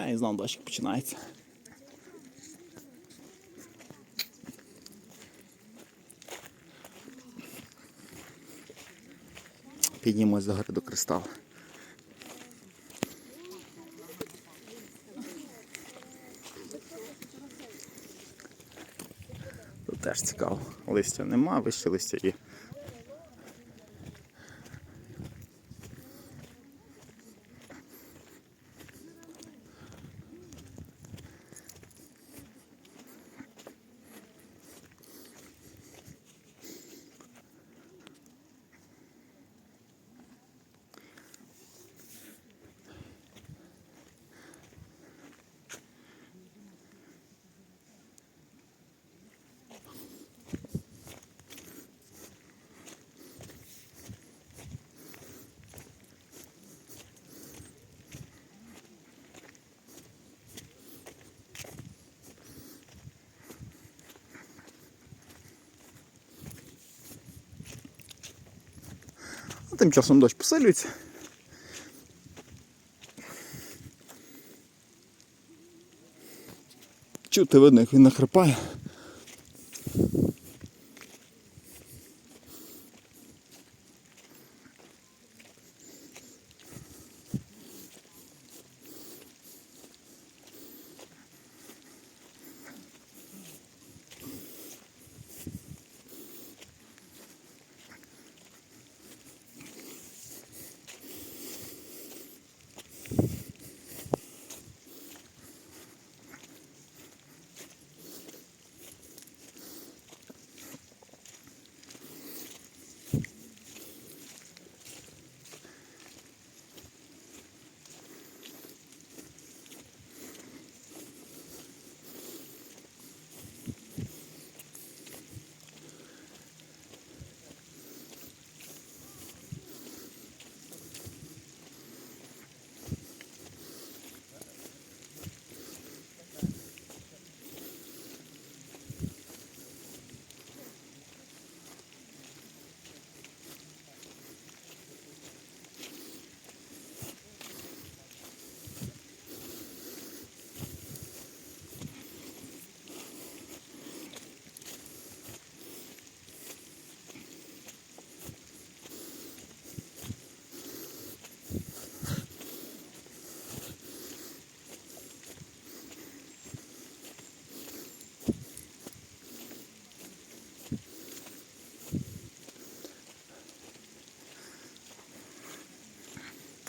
А і знову дощик починається. Піднімось до гори до. Тут теж цікаво. Листя нема, вище листя є. Тим часом дощ посилюється. Чути видно, як він нахрипає.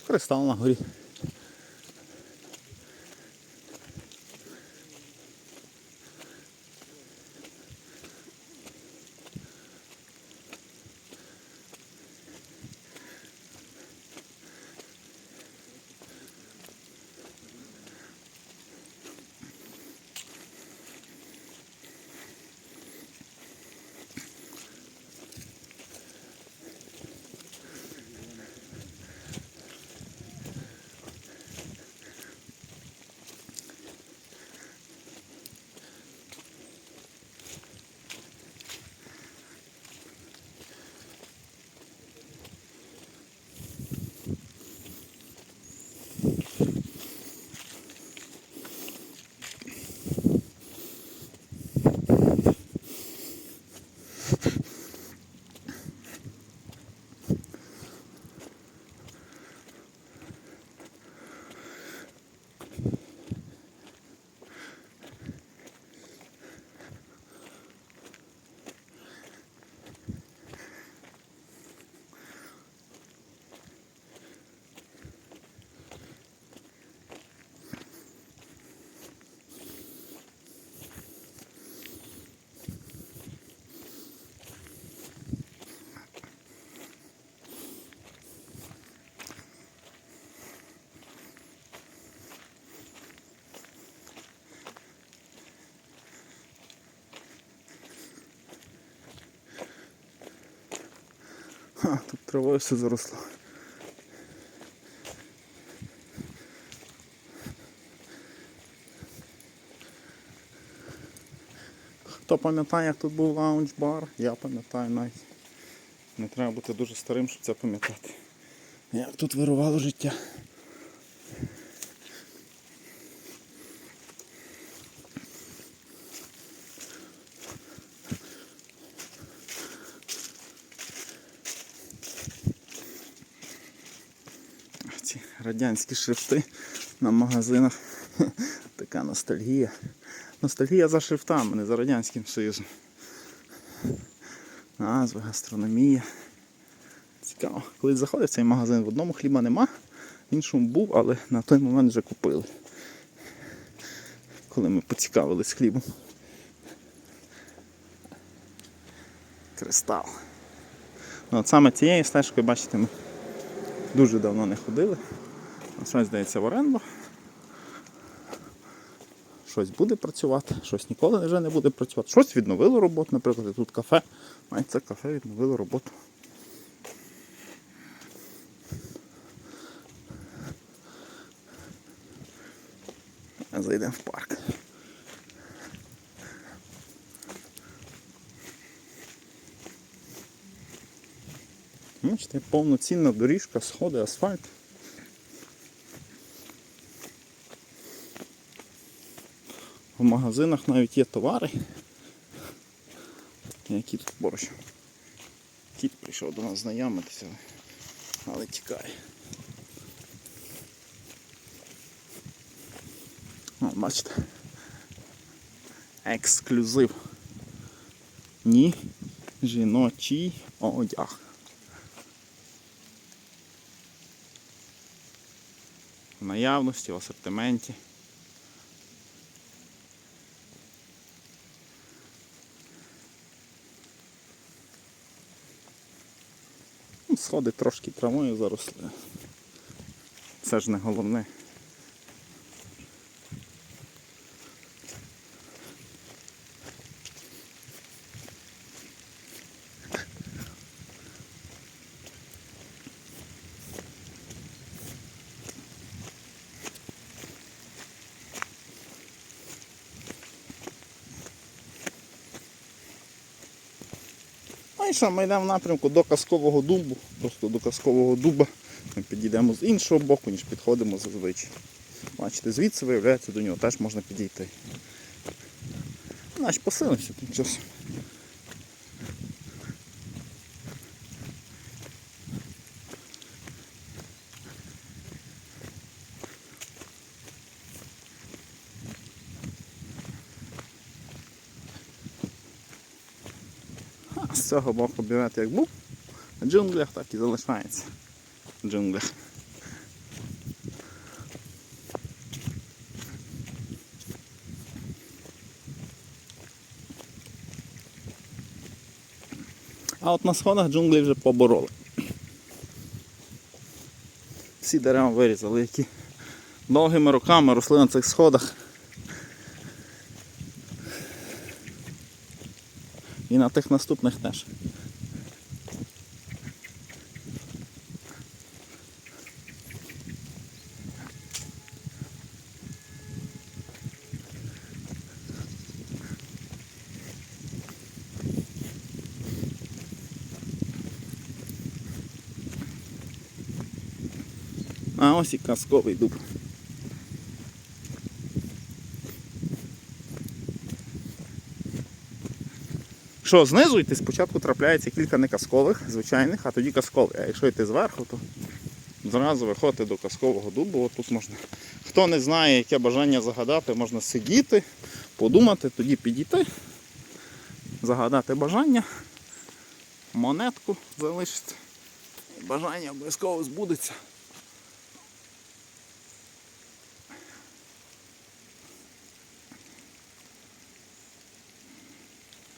Кристал на горі. Ха, тут травою все заросло. Хто пам'ятає, як тут був лаунж-бар, я пам'ятаю навіть. Не треба бути дуже старим, щоб це пам'ятати. Як тут вирувало життя. Радянські шрифти на магазинах. Така ностальгія. Ностальгія за шрифтами, не за Радянським Союзом. Назва, гастрономія. Цікаво. Коли заходив в цей магазин, в одному хліба нема, в іншому був, але на той момент вже купили. Коли ми поцікавились хлібом. Кристал. Ну, от саме цією стежкою, бачите, ми дуже давно не ходили. Щось здається в оренду. Щось буде працювати, щось ніколи вже не буде працювати. Щось відновило роботу, наприклад, тут кафе. А це кафе відновило роботу. Зайдемо в парк. Бачите, повноцінна доріжка, сходи, асфальт. В магазинах навіть є товари, які тут поруч. Кіт прийшов до нас знайомитися, але тікає. О, бачите. Ексклюзив. Ні. Жіночий одяг. В наявності, в асортименті. Сходи трошки травою заросли. Це ж не головне. Ну ми йдемо в напрямку до казкового дубу. Просто до казкового дуба. Ми підійдемо з іншого боку, ніж підходимо зазвичай. Бачите, звідси виявляється до нього теж можна підійти. Значить посилимося тим часом. Цього боку бювет як був, в джунглях так і залишається. В джунглях. А от на сходах джунглі вже побороли. Всі дерева вирізали, які довгими роками росли на цих сходах. На тих наступних теж. А ось і казковий дуб. Що, знизу йти спочатку трапляється кілька неказкових, звичайних, а тоді казковий. А якщо йти зверху, то зразу виходити до казкового дубу. От тут можна. Хто не знає, яке бажання загадати, можна сидіти, подумати, тоді підійти, загадати бажання, монетку залишити. Бажання обов'язково збудеться.